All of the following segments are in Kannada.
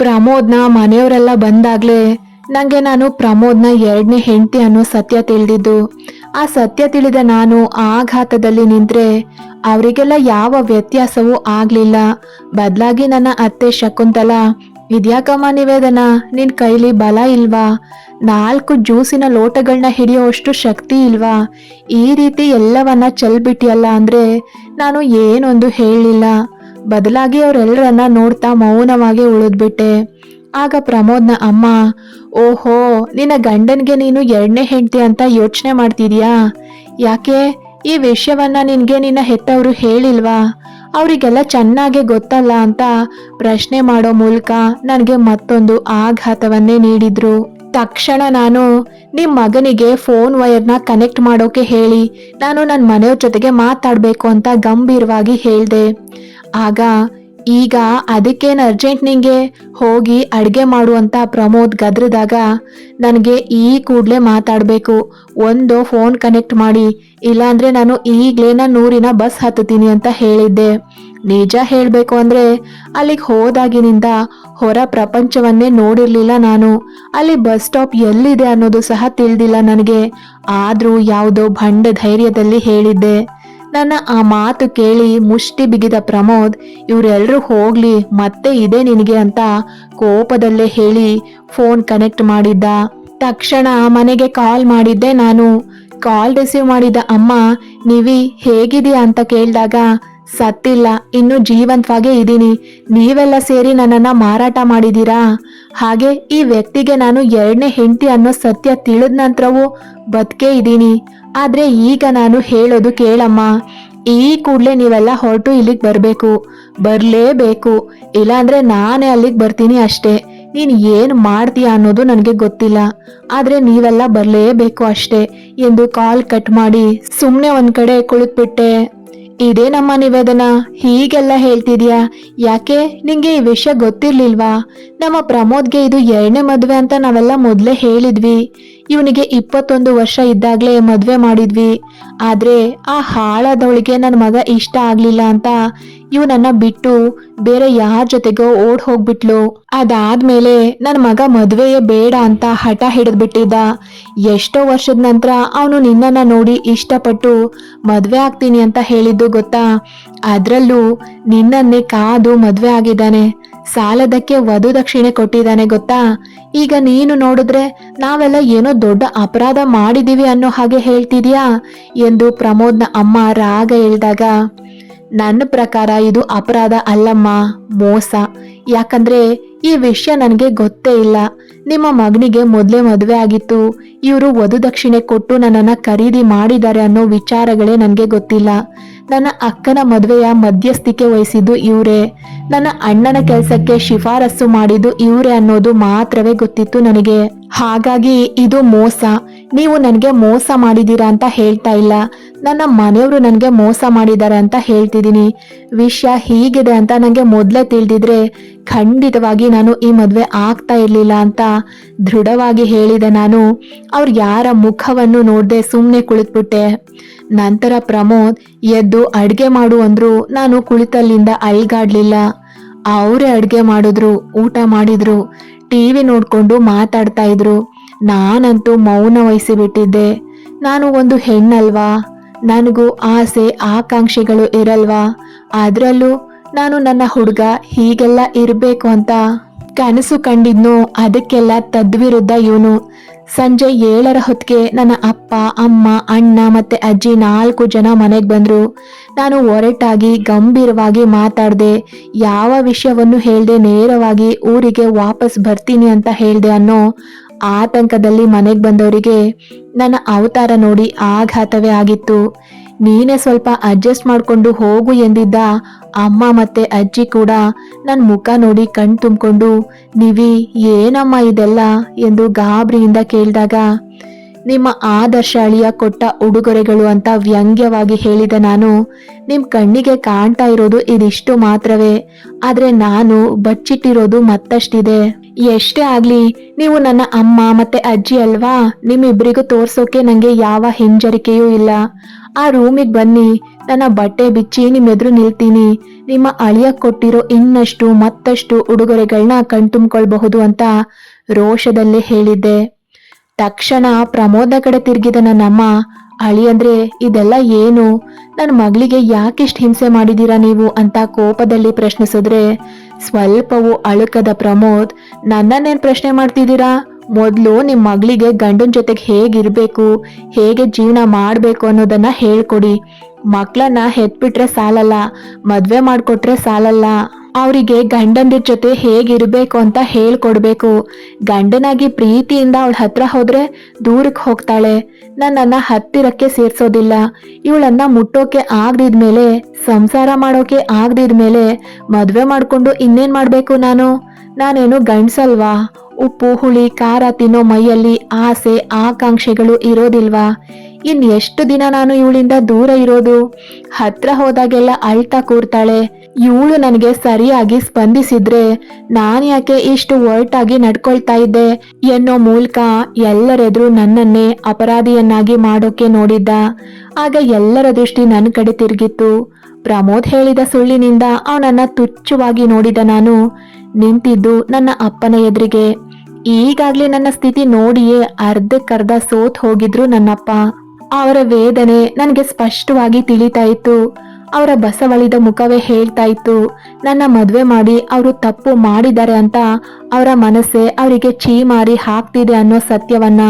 ಪ್ರಮೋದ್ನ ಮನೆಯವರೆಲ್ಲ ಬಂದಾಗಲೇ ನನಗೆ ನಾನು ಪ್ರಮೋದ್ನ ಎರಡನೇ ಹೆಂಡತಿ ಅನ್ನೋ ಸತ್ಯ ತಿಳಿದಿದ್ದು. ಆ ಸತ್ಯ ತಿಳಿದ ನಾನು ಆಘಾತದಲ್ಲಿ ನಿಂತ್ರೆ ಅವರಿಗೆಲ್ಲ ಯಾವ ವ್ಯತ್ಯಾಸವೂ ಆಗಲಿಲ್ಲ. ಬದಲಾಗಿ ನನ್ನ ಅತ್ತೆ ಶಕುಂತಲ, ಇದ್ಯಾಕಮ್ಮ ನಿವೇದನ, ನಿನ್ ಕೈಲಿ ಬಲ ಇಲ್ವಾ? ನಾಲ್ಕು ಜ್ಯೂಸಿನ ಲೋಟಗಳನ್ನ ಹಿಡಿಯೋಷ್ಟು ಶಕ್ತಿ ಇಲ್ವಾ? ಈ ರೀತಿ ಎಲ್ಲವನ್ನ ಚೆಲ್ಬಿಟ್ಟಿಯಲ್ಲ ಅಂದ್ರೆ ನಾನು ಏನೊಂದು ಹೇಳಲಿಲ್ಲ. ಬದಲಾಗಿ ಅವರೆಲ್ಲರನ್ನ ನೋಡ್ತಾ ಮೌನವಾಗಿ ಉಳಿದ್ಬಿಟ್ಟೆ. ಆಗ ಪ್ರಮೋದ್ನ ಅಮ್ಮ, ಓಹೋ, ನಿನ್ನ ಗಂಡನ್ಗೆ ನೀನು ಎರಡನೇ ಹೆಂಡತಿ ಅಂತ ಯೋಚನೆ ಮಾಡ್ತಿದ್ಯಾ? ಯಾಕೆ? ಈ ವಿಷಯವನ್ನ ನಿನಗೆ ನಿನ್ನ ಹೆತ್ತವರು ಹೇಳಿಲ್ವಾ? ಅವರಿಗೆಲ್ಲ ಚೆನ್ನಾಗೆ ಗೊತ್ತಲ್ಲ ಅಂತ ಪ್ರಶ್ನೆ ಮಾಡೋ ಮೂಲಕ ನನಗೆ ಮತ್ತೊಂದು ಆಘಾತವನ್ನೇ ನೀಡಿದ್ರು. ತಕ್ಷಣ ನಾನು ನಿಮ್ಮ ಮಗನಿಗೆ ಫೋನ್ ವೈರ್ನ ಕನೆಕ್ಟ್ ಮಾಡೋಕೆ ಹೇಳಿ, ನಾನು ನನ್ನ ಮನೆಯವ್ರ ಜೊತೆಗೆ ಮಾತಾಡಬೇಕು ಅಂತ ಗಂಭೀರವಾಗಿ ಹೇಳಿದೆ. ಆಗ ಈಗ ಅದಕ್ಕೇನು ಅರ್ಜೆಂಟ್ ನಿಂಗೆ? ಹೋಗಿ ಅಡುಗೆ ಮಾಡು ಅಂತ ಪ್ರಮೋದ್ ಗದ್ರದಾಗ, ನನಗೆ ಈ ಕೂಡಲೇ ಮಾತಾಡಬೇಕು. ಒಂದು ಫೋನ್ ಕನೆಕ್ಟ್ ಮಾಡಿ. ಇಲ್ಲಾಂದರೆ ನಾನು ಈಗಲೇನ ನೂರಿನ ಬಸ್ ಹತ್ತುತ್ತೀನಿ ಅಂತ ಹೇಳಿದ್ದೆ. ನಿಜ ಹೇಳಬೇಕು ಅಂದ್ರೆ, ಅಲ್ಲಿಗೆ ಹೋದಾಗಿನಿಂದ ಹೊರ ಪ್ರಪಂಚವನ್ನೇ ನೋಡಿರಲಿಲ್ಲ ನಾನು. ಅಲ್ಲಿ ಬಸ್ ಸ್ಟಾಪ್ ಎಲ್ಲಿದೆ ಅನ್ನೋದು ಸಹ ತಿಳಿದಿಲ್ಲ ನನಗೆ. ಆದರೂ ಯಾವುದೋ ಭಂಡ ಧೈರ್ಯದಲ್ಲಿ ಹೇಳಿದ್ದೆ. ನನ್ನ ಆ ಮಾತು ಕೇಳಿ ಮುಷ್ಟಿ ಬಿಗಿದ ಪ್ರಮೋದ್ ಇವರೆಲ್ಲರೂ ಹೋಗ್ಲಿ, ಮತ್ತೆ ಇದೆ ನಿನಗೆ ಅಂತ ಕೋಪದಲ್ಲೇ ಹೇಳಿ ಫೋನ್ ಕನೆಕ್ಟ್ ಮಾಡಿದ್ದ. ತಕ್ಷಣ ಮನೆಗೆ ಕಾಲ್ ಮಾಡಿದ್ದೆ ನಾನು. ಕಾಲ್ ರಿಸೀವ್ ಮಾಡಿದ, ಅಮ್ಮ, ನೀವಿ ಹೇಗಿದೀಯಾ ಅಂತ ಕೇಳಿದಾಗ, ಸತ್ತಿಲ್ಲ, ಇನ್ನು ಜೀವಂತವಾಗೇ ಇದ್ದೀನಿ. ನೀವೆಲ್ಲ ಸೇರಿ ನನ್ನನ್ನ ಮಾರಾಟ ಮಾಡಿದೀರಾ ಹಾಗೆ ಈ ವ್ಯಕ್ತಿಗೆ ನಾನು ಎರಡನೇ ಹೆಂಡತಿ ಅನ್ನೋ ಸತ್ಯ ತಿಳಿದ ನಂತರವೂ ಬದುಕೇ ಇದ್ದೀನಿ. ಆದ್ರೆ ಈಗ ನಾನು ಹೇಳೋದು ಕೇಳಮ್ಮ. ಈ ಕೂಡಲೇ ನೀವೆಲ್ಲ ಹೊರಟು ಇಲ್ಲಿಗೆ ಬರಬೇಕು. ಬರಲೇಬೇಕು. ಇಲ್ಲಾಂದ್ರೆ ನಾನೇ ಅಲ್ಲಿಗೆ ಬರ್ತೀನಿ ಅಷ್ಟೇ. ನೀನು ಏನು ಮಾಡ್ತೀಯ ಅನ್ನೋದು ನನಗೆ ಗೊತ್ತಿಲ್ಲ. ಆದ್ರೆ ನೀವೆಲ್ಲ ಬರಲೇಬೇಕು ಅಷ್ಟೇ. ಎಂದು ಕಾಲ್ ಕಟ್ ಮಾಡಿ ಸುಮ್ಮನೆ ಒಂದು ಕಡೆ ಕುಳಿತುಬಿಟ್ಟೆ. ಇದೇ ನಮ್ಮ ನಿವೇದನ? ಹೀಗೆಲ್ಲ ಹೇಳ್ತಿದ್ಯಾ? ಯಾಕೆ? ನಿಂಗೆ ಈ ವಿಷಯ ಗೊತ್ತಿರ್ಲಿಲ್ವಾ? ನಮ್ಮ ಪ್ರಮೋದ್ಗೆ ಇದು ಎರಡನೇ ಮದುವೆ ಅಂತ ನಾವೆಲ್ಲ ಮೊದಲೇ ಹೇಳಿದ್ವಿ. ಇವನಿಗೆ ಇಪ್ಪತ್ತೊಂದು ವರ್ಷ ಇದ್ದಾಗಲೇ ಮದುವೆ ಮಾಡಿದ್ವಿ. ಆದ್ರೆ ಆ ಹಾಳಾದವಳಿಗೆ ನನ್ನ ಮಗ ಇಷ್ಟ ಆಗಲಿಲ್ಲ ಅಂತ ಇವನನ್ನ ಬಿಟ್ಟು ಬೇರೆ ಯಾರ ಜೊತೆಗೋ ಓಡ್ ಹೋಗ್ಬಿಟ್ಲು. ಅದಾದ್ಮೇಲೆ ನನ್ನ ಮಗ ಮದುವೆಯೇ ಬೇಡ ಅಂತ ಹಠ ಹಿಡಿದ್ಬಿಟ್ಟಿದ್ದ. ಎಷ್ಟೋ ವರ್ಷದ ನಂತರ ಅವನು ನಿನ್ನನ್ನ ನೋಡಿ ಇಷ್ಟಪಟ್ಟು ಮದುವೆ ಆಗ್ತೀನಿ ಅಂತ ಹೇಳಿದ್ದು ಗೊತ್ತಾ? ಅದ್ರಲ್ಲೂ ನಿನ್ನನ್ನೇ ಕಾದು ಮದುವೆ ಆಗಿದ್ದಾನೆ. ಸಾಲದಕ್ಕೆ ವಧು ದಕ್ಷಿಣೆ ಕೊಟ್ಟಿದ್ದಾನೆ ಗೊತ್ತಾ? ಈಗ ನೀನು ನೋಡಿದ್ರೆ ನಾವೆಲ್ಲ ಏನೋ ದೊಡ್ಡ ಅಪರಾಧ ಮಾಡಿದೀವಿ ಅನ್ನೋ ಹಾಗೆ ಹೇಳ್ತಿದ್ಯಾ? ಎಂದು ಪ್ರಮೋದ್ನ ಅಮ್ಮ ರಾಗ ಹೇಳಿದಾಗ, ನನ್ನ ಪ್ರಕಾರ ಇದು ಅಪರಾಧ ಅಲ್ಲಮ್ಮ, ಮೋಸ. ಯಾಕಂದ್ರೆ ಈ ವಿಷಯ ನನಗೆ ಗೊತ್ತೇ ಇಲ್ಲ. ನಿಮ್ಮ ಮಗನಿಗೆ ಮೊದಲೇ ಮದುವೆ ಆಗಿತ್ತು. ಇವರು ವಧು ದಕ್ಷಿಣೆ ಕೊಟ್ಟು ನನ್ನನ್ನು ಖರೀದಿ ಮಾಡಿದ್ದಾರೆ ಅನ್ನೋ ವಿಚಾರಗಳೇ ನನಗೆ ಗೊತ್ತಿಲ್ಲ. ನನ್ನ ಅಕ್ಕನ ಮದುವೆಯ ಮಧ್ಯಸ್ಥಿಕೆ ವಹಿಸಿದ್ದು ಇವರೇ. ನನ್ನ ಅಣ್ಣನ ಕೆಲಸಕ್ಕೆ ಶಿಫಾರಸ್ಸು ಮಾಡಿದ್ದು ಇವರೇ ಅನ್ನೋದು ಮಾತ್ರವೇ ಗೊತ್ತಿತ್ತು ನನಗೆ. ಹಾಗಾಗಿ ಇದು ಮೋಸ. ನೀವು ನನಗೆ ಮೋಸ ಮಾಡಿದೀರಾ ಅಂತ ಹೇಳ್ತಾ ಇಲ್ಲ. ನನ್ನ ಮನೆಯವರು ನನಗೆ ಮೋಸ ಮಾಡಿದ್ದಾರೆ ಅಂತ ಹೇಳ್ತಿದ್ದೀನಿ. ವಿಷಯ ಹೀಗಿದೆ ಅಂತ ನನಗೆ ಮೊದಲೇ ತಿಳಿದಿದ್ರೆ ಖಂಡಿತವಾಗಿ ನಾನು ಈ ಮದುವೆ ಆಗ್ತಾ ಇರಲಿಲ್ಲ ಅಂತ ದೃಢವಾಗಿ ಹೇಳಿದೆ ನಾನು. ಅವ್ರು ಯಾರ ಮುಖವನ್ನು ನೋಡದೆ ಸುಮ್ಮನೆ ಕುಳಿತುಬಿಟ್ಟೆ. ನಂತರ ಪ್ರಮೋದ್ ಎದ್ದು ಅಡುಗೆ ಮಾಡು ಅಂದ್ರು ನಾನು ಕುಳಿತಲ್ಲಿಂದ ಅಲ್ಗಾಡ್ಲಿಲ್ಲ. ಅವರೇ ಅಡುಗೆ ಮಾಡಿದ್ರು, ಊಟ ಮಾಡಿದ್ರು ಟಿವಿ ನೋಡ್ಕೊಂಡು ಮಾತಾಡ್ತಾ ಇದ್ರು. ನಾನಂತೂ ಮೌನ ವಹಿಸಿ ಬಿಟ್ಟಿದ್ದೆ ನಾನು ಒಂದು ಹೆಣ್ಣಲ್ವಾ? ನನಗೂ ಆಸೆ ಆಕಾಂಕ್ಷೆಗಳು ಇರಲ್ವಾ? ಅದರಲ್ಲೂ ನಾನು ನನ್ನ ಹುಡುಗ ಹೀಗೆಲ್ಲ ಇರಬೇಕು ಅಂತ ಕನಸು ಕಂಡಿದ್ನು. ಅದಕ್ಕೆಲ್ಲ ತದ್ವಿರುದ್ಧ ಇವನು. ಸಂಜೆ ಏಳರ ಹೊತ್ತಿಗೆ ನನ್ನ ಅಪ್ಪ, ಅಮ್ಮ, ಅಣ್ಣ ಮತ್ತೆ ಅಜ್ಜಿ ನಾಲ್ಕು ಜನ ಮನೆಗೆ ಬಂದರು. ನಾನು ಒರಟಾಗಿ ಗಂಭೀರವಾಗಿ ಮಾತಾಡಿದೆ. ಯಾವ ವಿಷಯವನ್ನು ಹೇಳ್ದೆ ನೇರವಾಗಿ ಊರಿಗೆ ವಾಪಸ್ ಬರ್ತೀನಿ ಅಂತ ಹೇಳಿದೆ ಅನ್ನೋ ಆತಂಕದಲ್ಲಿ ಮನೆಗೆ ಬಂದವರಿಗೆ ನನ್ನ ಅವತಾರ ನೋಡಿ ಆಘಾತವೇ ಆಗಿತ್ತು. ನೀನೇ ಸ್ವಲ್ಪ ಅಡ್ಜಸ್ಟ್ ಮಾಡ್ಕೊಂಡು ಹೋಗು ಎಂದಿದ್ದ ಅಮ್ಮ ಮತ್ತೆ ಅಜ್ಜಿ ಕೂಡ ನನ್ನ ಮುಖ ನೋಡಿ ಕಣ್ ತುಂಬಿಕೊಂಡು, ನೀವಿ, ಏನಮ್ಮ ಇದೆಲ್ಲ? ಎಂದು ಗಾಬರಿಯಿಂದ ಕೇಳಿದಾಗ ನಿಮ್ಮ ಆದರ್ಶ ಅಳಿಯ ಕೊಟ್ಟ ಉಡುಗೊರೆಗಳು ಅಂತ ವ್ಯಂಗ್ಯವಾಗಿ ಹೇಳಿದ ನಾನು ನಿಮ್ಮ ಕಣ್ಣಿಗೆ ಕಾಣ್ತಾ ಇರೋದು ಇದಿಷ್ಟು ಮಾತ್ರವೇ. ಆದರೆ ನಾನು ಬಚ್ಚಿಟ್ಟಿರೋದು ಮತ್ತಷ್ಟಿದೆ. ಎಷ್ಟೇ ಆಗ್ಲಿ, ನೀವು ನನ್ನ ಅಮ್ಮ ಮತ್ತೆ ಅಜ್ಜಿ ಅಲ್ವಾ? ನಿಮ್ಮಿಬ್ರಿಗೂ ತೋರ್ಸೋಕೆ ನನಗೆ ಯಾವ ಹಿಂಜರಿಕೆಯೂ ಇಲ್ಲ. ಆ ರೂಮಿಗೆ ಬನ್ನಿ, ನನ್ನ ಬಟ್ಟೆ ಬಿಚ್ಚಿ ನಿಮ್ಮೆದುರು ನಿಲ್ತೀನಿ. ನಿಮ್ಮ ಅಳಿಯ ಕೊಟ್ಟಿರೋ ಇನ್ನಷ್ಟು ಮತ್ತಷ್ಟು ಉಡುಗೊರೆಗಳನ್ನ ಕಣ್ತುಂಬ್ಕೊಳ್ಬಹುದು ಅಂತ ರೋಷದಲ್ಲೇ ಹೇಳಿದ್ದೆ. ತಕ್ಷಣ ಪ್ರಮೋದ ಕಡೆ ತಿರುಗಿದ ನನ್ನಮ್ಮ ಅಳಿ ಅಂದ್ರೆ ಇದೆಲ್ಲ ಏನು? ನನ್ನ ಮಗಳಿಗೆ ಯಾಕಿಷ್ಟು ಹಿಂಸೆ ಮಾಡಿದೀರಾ ನೀವು? ಅಂತ ಕೋಪದಲ್ಲಿ ಪ್ರಶ್ನಿಸಿದ್ರೆ, ಸ್ವಲ್ಪವೂ ಅಳುಕದ ಪ್ರಮೋದ್, ನನ್ನನ್ನೇನ್ ಪ್ರಶ್ನೆ ಮಾಡ್ತಿದ್ದೀರಾ? ಮೊದಲು ನಿಮ್ಮ ಮಗಳಿಗೆ ಗಂಡನ ಜೊತೆಗೆ ಹೇಗಿರ್ಬೇಕು, ಹೇಗೆ ಜೀವನ ಮಾಡಬೇಕು ಅನ್ನೋದನ್ನ ಹೇಳ್ಕೊಡಿ. ಮಕ್ಕಳನ್ನ ಹೆತ್ಬಿಟ್ರೆ ಸಾಲಲ್ಲ, ಮದ್ವೆ ಮಾಡಿಕೊಟ್ರೆ ಸಾಲಲ್ಲ. ಅವರಿಗೆ ಗಂಡಂದಿರ ಜೊತೆ ಹೇಗಿರಬೇಕು ಅಂತ ಹೇಳ್ಕೊಡ್ಬೇಕು. ಗಂಡನಾಗಿ ಪ್ರೀತಿಯಿಂದ ಅವಳ ಹತ್ರ ಹೋದ್ರೆ ದೂರಕ್ಕೆ ಹೋಗ್ತಾಳೆ. ನನ್ನನ್ನ ಹತ್ತಿರಕ್ಕೆ ಸೇರ್ಸೋದಿಲ್ಲ. ಇವಳನ್ನ ಮುಟ್ಟೋಕೆ ಆಗದಿದ್ಮೇಲೆ, ಸಂಸಾರ ಮಾಡೋಕೆ ಆಗದಿದ್ಮೇಲೆ ಮದುವೆ ಮಾಡ್ಕೊಂಡು ಇನ್ನೇನ್ ಮಾಡಬೇಕು ನಾನು? ನಾನೇನು ಗಂಡ್ಸಲ್ವಾ? ಉಪ್ಪು, ಹುಳಿ, ಖಾರ ತಿನ್ನೋ ಮೈಯಲ್ಲಿ ಆಸೆ, ಆಕಾಂಕ್ಷೆಗಳು ಇರೋದಿಲ್ವಾ? ಇನ್ ಎಷ್ಟು ದಿನ ನಾನು ಇವಳಿಂದ ದೂರ ಇರೋದು? ಹತ್ರ ಹೋದಾಗೆಲ್ಲ ಅಳ್ತಾ ಕೂರ್ತಾಳೆ. ಇವಳು ನನಗೆ ಸರಿಯಾಗಿ ಸ್ಪಂದಿಸಿದ್ರೆ ನಾನು ಯಾಕೆ ಇಷ್ಟು ಒರ್ಟಾಗಿ ನಡ್ಕೊಳ್ತಾ ಇದ್ದೆ ಎನ್ನೋ ಮೂಲಕ ಎಲ್ಲರೆದುರು ನನ್ನನ್ನೇ ಅಪರಾಧಿಯನ್ನಾಗಿ ಮಾಡೋಕೆ ನೋಡಿದ್ದ. ಆಗ ಎಲ್ಲರ ದೃಷ್ಟಿ ನನ್ನ ಕಡೆ ತಿರುಗಿತ್ತು. ಪ್ರಮೋದ್ ಹೇಳಿದ ಸುಳ್ಳಿನಿಂದ ಅವನನ್ನ ತುಚ್ಛವಾಗಿ ನೋಡಿದ ನಾನು ನಿಂತಿದ್ದು ನನ್ನ ಅಪ್ಪನ ಎದುರಿಗೆ. ಈಗಾಗ್ಲೇ ನನ್ನ ಸ್ಥಿತಿ ನೋಡಿಯೇ ಅರ್ಧಕ್ಕರ್ಧ ಸೋತ್ ಹೋಗಿದ್ರು ನನ್ನಪ್ಪ. ಅವರ ವೇದನೆ ನನಗೆ ಸ್ಪಷ್ಟವಾಗಿ ತಿಳಿತಾ ಇತ್ತು. ಅವರ ಬಸವಳಿದ ಮುಖವೇ ಹೇಳ್ತಾ ಇತ್ತು. ನನ್ನ ಮದುವೆ ಮಾಡಿ ಅವರು ತಪ್ಪು ಮಾಡಿದ್ದಾರೆ ಅಂತ ಅವರ ಮನಸ್ಸೇ ಅವರಿಗೆ ಚೀಮಾರಿ ಹಾಕ್ತಿದೆ ಅನ್ನೋ ಸತ್ಯವನ್ನ.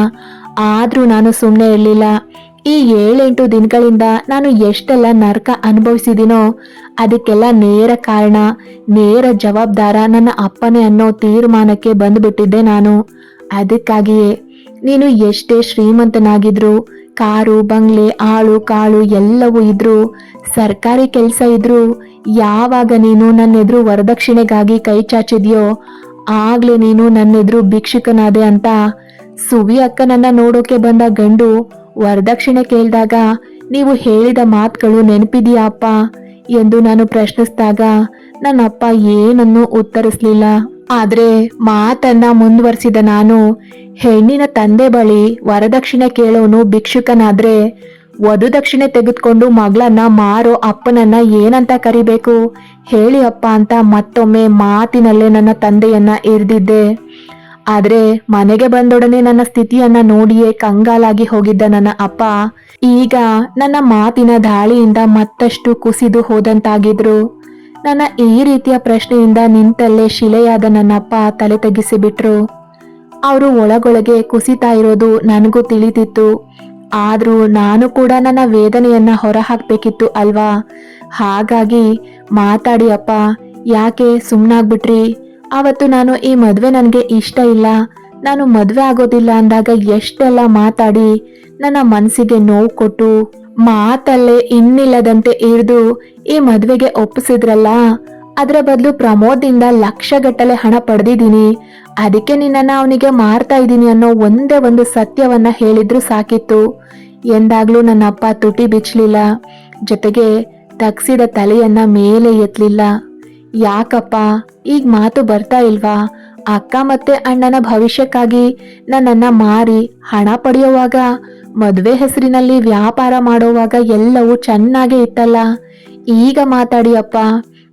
ಆದ್ರೂ ನಾನು ಸುಮ್ಮನೆ ಇರಲಿಲ್ಲ. ಈ ಏಳೆಂಟು ದಿನಗಳಿಂದ ನಾನು ಎಷ್ಟೆಲ್ಲ ನರಕ ಅನುಭವಿಸಿದಿನೋ, ಅದಕ್ಕೆಲ್ಲ ನೇರ ಕಾರಣ, ನೇರ ಜವಾಬ್ದಾರ ನನ್ನ ಅಪ್ಪನೇ ಅನ್ನೋ ತೀರ್ಮಾನಕ್ಕೆ ಬಂದುಬಿಟ್ಟಿದ್ದೆ ನಾನು. ಅದಕ್ಕಾಗಿಯೇ ನೀನು ಎಷ್ಟೇ ಶ್ರೀಮಂತನಾಗಿದ್ರು, ಕಾರು, ಬಂಗ್ಲೆ, ಆಳು, ಕಾಳು ಎಲ್ಲವೂ ಇದ್ರು, ಸರ್ಕಾರಿ ಕೆಲಸ ಇದ್ರು, ಯಾವಾಗ ನೀನು ನನ್ನೆದುರು ವರದಕ್ಷಿಣೆಗಾಗಿ ಕೈ ಚಾಚಿದ್ಯೋ, ಆಗ್ಲೇ ನೀನು ನನ್ನೆದುರು ಭಿಕ್ಷುಕನಾದೆ ಅಂತ ಸುವಿ ಅಕ್ಕನನ್ನ ನೋಡೋಕೆ ಬಂದ ಗಂಡು ವರದಕ್ಷಿಣೆ ಕೇಳಿದಾಗ, ನೀವು ಹೇಳಿದ ಮಾತುಗಳು ನೆನಪಿದೆಯಾ ಅಪ್ಪ ಎಂದು ನಾನು ಪ್ರಶ್ನಿಸಿದಾಗ, ನನ್ನಪ್ಪ ಏನನ್ನು ಉತ್ತರಿಸಲಿಲ್ಲ. ಆದರೆ ಮಾತನ್ನ ಮುಂದುವರಿಸಿದ ನಾನು, ಹೆಣ್ಣಿನ ತಂದೆ ಬಳಿ ವರದಕ್ಷಿಣೆ ಕೇಳೋನು ಭಿಕ್ಷುಕನಾದ್ರೆ, ವಧುದಕ್ಷಿಣೆ ತೆಗೆದುಕೊಂಡು ಮಗಳನ್ನ ಮಾರೋ ಅಪ್ಪನನ್ನ ಏನಂತ ಕರಿಬೇಕು? ಹೇಳಿ ಅಪ್ಪ ಅಂತ ಮತ್ತೊಮ್ಮೆ ಮಾತಿನಲ್ಲೇ ನನ್ನ ತಂದೆಯನ್ನ ಇರ್ದಿದ್ದೆ. ಆದ್ರೆ ಮನೆಗೆ ಬಂದೊಡನೆ ನನ್ನ ಸ್ಥಿತಿಯನ್ನ ನೋಡಿಯೇ ಕಂಗಾಲಾಗಿ ಹೋಗಿದ್ದ ನನ್ನ ಅಪ್ಪ, ಈಗ ನನ್ನ ಮಾತಿನ ದಾಳಿಯಿಂದ ಮತ್ತಷ್ಟು ಕುಸಿದು ಹೋದಂತಾಗಿದ್ರು. ನನ್ನ ಈ ರೀತಿಯ ಪ್ರಶ್ನೆಯಿಂದ ನಿಂತಲ್ಲೇ ಶಿಲೆಯಾದ ನನ್ನಪ್ಪ ತಲೆ ತಗ್ಗಿಸಿಬಿಟ್ರು ಅವರು ಒಳಗೊಳಗೆ ಕುಸಿತಾ ಇರೋದು ನನಗೂ ತಿಳಿದಿತ್ತು. ಆದರೂ ನಾನು ಕೂಡ ನನ್ನ ವೇದನೆಯನ್ನ ಹೊರ ಹಾಕ್ಬೇಕಿತ್ತು ಅಲ್ವಾ? ಹಾಗಾಗಿ ಮಾತಾಡಿ ಅಪ್ಪ, ಯಾಕೆ ಸುಮ್ಮನಾಗ್ಬಿಟ್ರಿ ಅವತ್ತು ನಾನು ಈ ಮದುವೆ ನನಗೆ ಇಷ್ಟ ಇಲ್ಲ. ನಾನು ಮದುವೆ ಆಗೋದಿಲ್ಲ ಅಂದಾಗ ಎಷ್ಟೆಲ್ಲ ಮಾತಾಡಿ, ನನ್ನ ಮನಸ್ಸಿಗೆ ನೋವು ಕೊಟ್ಟು, ಮಾತಲ್ಲೇ ಇನ್ನಿಲ್ಲದಂತೆ ಇರಿದು ಈ ಮದುವೆಗೆ ಒಪ್ಪಿಸಿದ್ರಲ್ಲ? ಅದರ ಬದಲು ಪ್ರಮೋದಿಂದ ಲಕ್ಷಗಟ್ಟಲೆ ಹಣ ಪಡೆದಿದ್ದೀನಿ. ಅದಕ್ಕೆ ನಿನ್ನನ್ನು ಅವನಿಗೆ ಮಾರ್ತಾ ಇದ್ದೀನಿ ಅನ್ನೋ ಒಂದೇ ಒಂದು ಸತ್ಯವನ್ನ ಹೇಳಿದ್ರು ಸಾಕಿತ್ತು. ಎಂದಾಗ್ಲೂ ನನ್ನ ಅಪ್ಪ ತುಟಿ ಬಿಚ್ಚಲಿಲ್ಲ ಜೊತೆಗೆ ತಗ್ಸಿದ ತಲೆಯನ್ನ ಮೇಲೆ ಎತ್ತಲಿಲ್ಲ ಯಾಕಪ್ಪ, ಈಗ ಮಾತು ಬರ್ತಾ ಇಲ್ವಾ? ಅಕ್ಕ ಮತ್ತೆ ಅಣ್ಣನ ಭವಿಷ್ಯಕ್ಕಾಗಿ ನನ್ನನ್ನ ಮಾರಿ ಹಣ ಪಡೆಯುವಾಗ, ಮದುವೆ ಹೆಸರಿನಲ್ಲಿ ವ್ಯಾಪಾರ ಮಾಡುವಾಗ ಎಲ್ಲವೂ ಚೆನ್ನಾಗೇ ಇತ್ತಲ್ಲ? ಈಗ ಮಾತಾಡಿ ಅಪ್ಪ.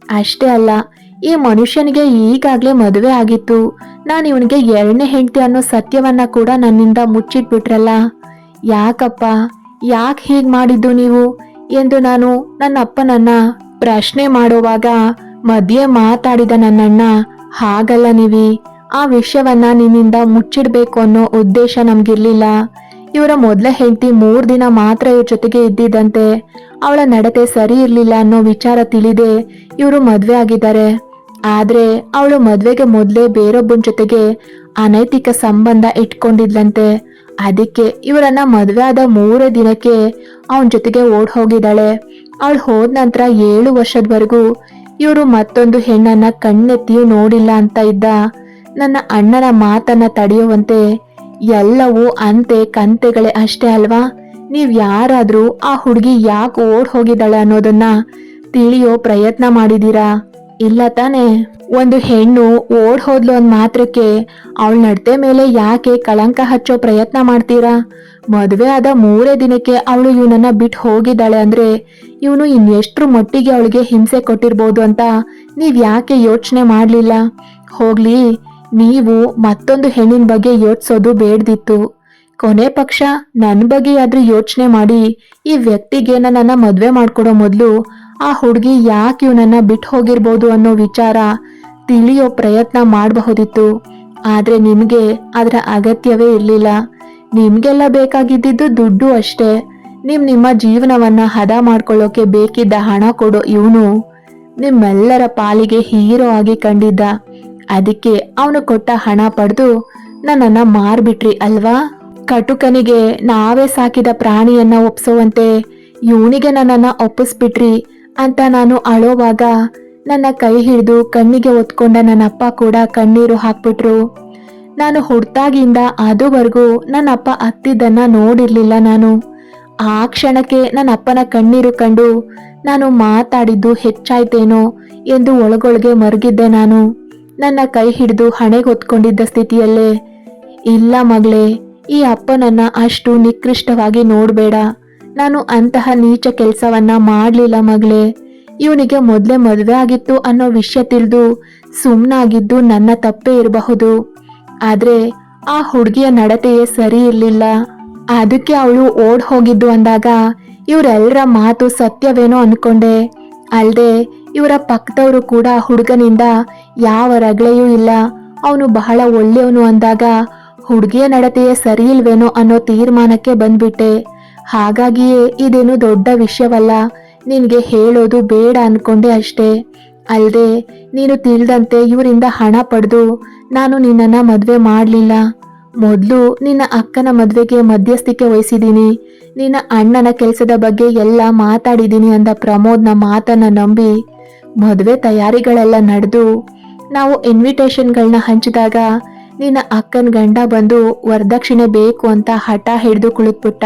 ಅಷ್ಟೇ ಅಲ್ಲ, ಈ ಮನುಷ್ಯನಿಗೆ ಈಗಾಗ್ಲೇ ಮದುವೆ ಆಗಿತ್ತು. ನಾನು ಇವನಿಗೆ ಎರಡನೇ ಹೆಂಡತಿ ಅನ್ನೋ ಸತ್ಯವನ್ನ ಕೂಡ ನನ್ನಿಂದ ಮುಚ್ಚಿಟ್ಬಿಟ್ರಲ್ಲ? ಯಾಕಪ್ಪ, ಯಾಕೆ ಹೀಗೆ ಮಾಡಿದ್ದು ನೀವು? ಎಂದು ನಾನು ನನ್ನ ಅಪ್ಪನನ್ನ ಪ್ರಶ್ನೆ ಮಾಡುವಾಗ ಮಧ್ಯೆ ಮಾತಾಡಿದ ನನ್ನಣ್ಣ, ಹಾಗಲ್ಲ ನೀವಿ, ಆ ವಿಷಯವನ್ನ ನಿನ್ನಿಂದ ಮುಚ್ಚಿಡ್ಬೇಕು ಅನ್ನೋ ಉದ್ದೇಶ ನಮ್ಗಿರ್ಲಿಲ್ಲ. ಇವರ ಮೊದಲ ಹೆಂಡತಿ ಮೂರ್ ದಿನ ಮಾತ್ರ ಇವ್ರ ಜೊತೆಗೆ ಇದ್ದಿದ್ದಂತೆ. ಅವಳ ನಡತೆ ಸರಿ ಇರ್ಲಿಲ್ಲ ಅನ್ನೋ ವಿಚಾರ ತಿಳಿದೆ ಇವರು ಮದ್ವೆ ಆಗಿದ್ದಾರೆ. ಆದ್ರೆ ಅವಳು ಮದ್ವೆಗೆ ಮೊದಲೇ ಬೇರೊಬ್ಬನ ಜೊತೆಗೆ ಅನೈತಿಕ ಸಂಬಂಧ ಇಟ್ಕೊಂಡಿದ್ಲಂತೆ. ಅದಕ್ಕೆ ಇವರನ್ನ ಮದ್ವೆ ಆದ ಮೂರೇ ದಿನಕ್ಕೆ ಅವನ ಜೊತೆಗೆ ಓಡ್ ಹೋಗಿದ್ದಾಳೆ ಅವಳು ಹೋದ ನಂತರ ಏಳು ವರ್ಷದವರೆಗೂ ಇವರು ಮತ್ತೊಂದು ಹೆಣ್ಣನ್ನ ಕಣ್ಣೆತ್ತಿಯೂ ನೋಡಿಲ್ಲ ಅಂತ ಇದ್ದ ನನ್ನ ಅಣ್ಣನ ಮಾತನ್ನ ತಡೆಯುವಂತೆ ಎಲ್ಲವೂ ಅಂತೆ ಕಂತೆಗಳೇ ಅಷ್ಟೇ ಅಲ್ವಾ? ನೀವ್ ಯಾರಾದ್ರೂ ಆ ಹುಡುಗಿ ಯಾಕೆ ಓಡ್ ಹೋಗಿದ್ದಾಳೆ ಅನ್ನೋದನ್ನ ತಿಳಿಯೋ ಪ್ರಯತ್ನ ಮಾಡಿದೀರಾ? ಇಲ್ಲ ತಾನೆ. ಒಂದು ಹೆಣ್ಣು ಓಡ್ ಹೋದ್ಲು ಅಂದ್ ಮಾತ್ರಕ್ಕೆ ಅವಳ ನಡತೆ ಮೇಲೆ ಯಾಕೆ ಕಳಂಕ ಹಚ್ಚೋ ಪ್ರಯತ್ನ ಮಾಡ್ತೀರಾ? ಮದುವೆ ಆದ ಮೂರೇ ದಿನಕ್ಕೆ ಅವಳು ಇವನನ್ನ ಬಿಟ್ಟು ಹೋಗಿದ್ದಾಳೆ ಅಂದ್ರೆ ಇವನು ಇನ್ನೆಷ್ಟ್ರ ಮಟ್ಟಿಗೆ ಅವಳಿಗೆ ಹಿಂಸೆ ಕೊಟ್ಟಿರ್ಬೋದು ಅಂತ ನೀವ್ ಯಾಕೆ ಯೋಚನೆ ಮಾಡ್ಲಿಲ್ಲ? ಹೋಗ್ಲಿ, ನೀವು ಮತ್ತೊಂದು ಹೆಣ್ಣಿನ ಬಗ್ಗೆ ಯೋಚಿಸೋದು ಬೇಡ್ದಿತ್ತು. ಕೊನೆ ಪಕ್ಷ ನನ್ನ ಬಗ್ಗೆ ಆದ್ರೂ ಯೋಚನೆ ಮಾಡಿ ಈ ವ್ಯಕ್ತಿಗೆ ನನ್ನನ್ನು ಮದುವೆ ಮಾಡ್ಕೊಡೋ ಮೊದಲು ಆ ಹುಡುಗಿ ಯಾಕೆ ಇವನನ್ನ ಬಿಟ್ಟು ಹೋಗಿರ್ಬೋದು ಅನ್ನೋ ವಿಚಾರ ತಿಳಿಯೋ ಪ್ರಯತ್ನ ಮಾಡಬಹುದಿತ್ತು. ಆದರೆ ನಿಮಗೆ ಅದರ ಅಗತ್ಯವೇ ಇರಲಿಲ್ಲ. ನಿಮ್ಗೆಲ್ಲ ಬೇಕಾಗಿದ್ದಿದ್ದು ದುಡ್ಡು ಅಷ್ಟೇ. ನಿಮ್ ನಿಮ್ಮ ಜೀವನವನ್ನ ಹದ ಮಾಡ್ಕೊಳ್ಳೋಕೆ ಬೇಕಿದ್ದ ಹಣ ಕೊಡೋ ಇವನು. ನಿಮ್ಮೆಲ್ಲರ ಪಾಲಿಗೆ ಹೀರೋ ಆಗಿ ಕಂಡಿದ್ದ. ಅದಕ್ಕೆ ಅವನು ಕೊಟ್ಟ ಹಣ ಪಡೆದು ನನ್ನನ್ನ ಮಾರ್ಬಿಟ್ರಿ ಅಲ್ವಾ? ಕಟುಕನಿಗೆ ನಾವೇ ಸಾಕಿದ ಪ್ರಾಣಿಯನ್ನ ಒಪ್ಸೋವಂತೆ ಇವನಿಗೆ ನನ್ನನ್ನ ಒಪ್ಪಿಸ್ಬಿಟ್ರಿ ಅಂತ ನಾನು ಅಳೋವಾಗ ನನ್ನ ಕೈ ಹಿಡಿದು ಕಣ್ಣಿಗೆ ಒತ್ಕೊಂಡ ನನ್ನ ಅಪ್ಪ ಕೂಡ ಕಣ್ಣೀರು ಹಾಕ್ಬಿಟ್ರು. ನಾನು ಹುಡ್ತಾಗಿಂದ ಅದುವರೆಗೂ ನನ್ನ ಅಪ್ಪ ಅತ್ತಿದ್ದನ್ನ ನೋಡಿರ್ಲಿಲ್ಲ ನಾನು. ಆ ಕ್ಷಣಕ್ಕೆ ನನ್ನ ಅಪ್ಪನ ಕಣ್ಣೀರು ಕಂಡು ನಾನು ಮಾತಾಡಿದ್ದು ಹೆಚ್ಚಾಯ್ತೇನೋ ಎಂದು ಒಳಗೊಳಗೆ ಮರುಗಿದ್ದೆ ನಾನು. ನನ್ನ ಕೈ ಹಿಡಿದು ಹಣೆಗೆ ಹೊತ್ಕೊಂಡಿದ್ದ ಸ್ಥಿತಿಯಲ್ಲೇ, ಇಲ್ಲ ಮಗಳೇ, ಈ ಅಪ್ಪನನ್ನ ಅಷ್ಟು ನಿಕೃಷ್ಟವಾಗಿ ನೋಡಬೇಡ. ನಾನು ಅಂತಹ ನೀಚ ಕೆಲಸವನ್ನ ಮಾಡಲಿಲ್ಲ ಮಗಳೇ. ಇವನಿಗೆ ಮೊದಲೇ ಮದುವೆ ಆಗಿತ್ತು ಅನ್ನೋ ವಿಷಯ ತಿಳಿದು ಸುಮ್ಮನಾಗಿದ್ದು ನನ್ನ ತಪ್ಪೇ ಇರಬಹುದು. ಆದ್ರೆ ಆ ಹುಡುಗಿಯ ನಡತೆಯೇ ಸರಿ ಇರಲಿಲ್ಲ. ಅದಕ್ಕೆ ಅವಳು ಓಡ್ ಹೋಗಿದ್ದು ಅಂದಾಗ ಇವರೆಲ್ಲರ ಮಾತು ಸತ್ಯವೇನೋ ಅನ್ಕೊಂಡೆ. ಅಲ್ಲದೆ ಇವರ ಪಕ್ಕದವರು ಕೂಡ ಹುಡುಗನಿಂದ ಯಾವ ರಗಳೆಯೂ ಇಲ್ಲ. ಅವನು ಬಹಳ ಒಳ್ಳೆಯವನು ಅಂದಾಗ ಹುಡುಗಿಯ ನಡತೆಯೇ ಸರಿ ಇಲ್ವೇನೋ ಅನ್ನೋ ತೀರ್ಮಾನಕ್ಕೆ ಬಂದ್ಬಿಟ್ಟೆ. ಹಾಗಾಗಿಯೇ ಇದೇನು ದೊಡ್ಡ ವಿಷಯವಲ್ಲ. ನಿನಗೆ ಹೇಳೋದು ಬೇಡ ಅನ್ಕೊಂಡೆ ಅಷ್ಟೇ. ಅಲ್ದೆ, ನೀನು ತಿಳಿದಂತೆ ಇವರಿಂದ ಹಣ ಪಡೆದು ನಾನು ನಿನ್ನನ್ನು ಮದುವೆ ಮಾಡಲಿಲ್ಲ. ಮೊದಲು ನಿನ್ನ ಅಕ್ಕನ ಮದುವೆಗೆ ಮಧ್ಯಸ್ಥಿಕೆ ವಹಿಸಿದ್ದೀನಿ ನಿನ್ನ ಅಣ್ಣನ ಕೆಲಸದ ಬಗ್ಗೆ ಎಲ್ಲ ಮಾತಾಡಿದ್ದೀನಿ ಅಂದ ಪ್ರಮೋದ್ನ ಮಾತನ್ನು ನಂಬಿ ಮದುವೆ ತಯಾರಿಗಳೆಲ್ಲ ನಡೆದು ನಾವು ಇನ್ವಿಟೇಷನ್ಗಳನ್ನ ಹಂಚಿದಾಗ ನಿನ್ನ ಅಕ್ಕನ ಗಂಡ ಬಂದು ವರದಕ್ಷಿಣೆ ಬೇಕು ಅಂತ ಹಠ ಹಿಡಿದು ಕುಳಿತುಬಿಟ್ಟ.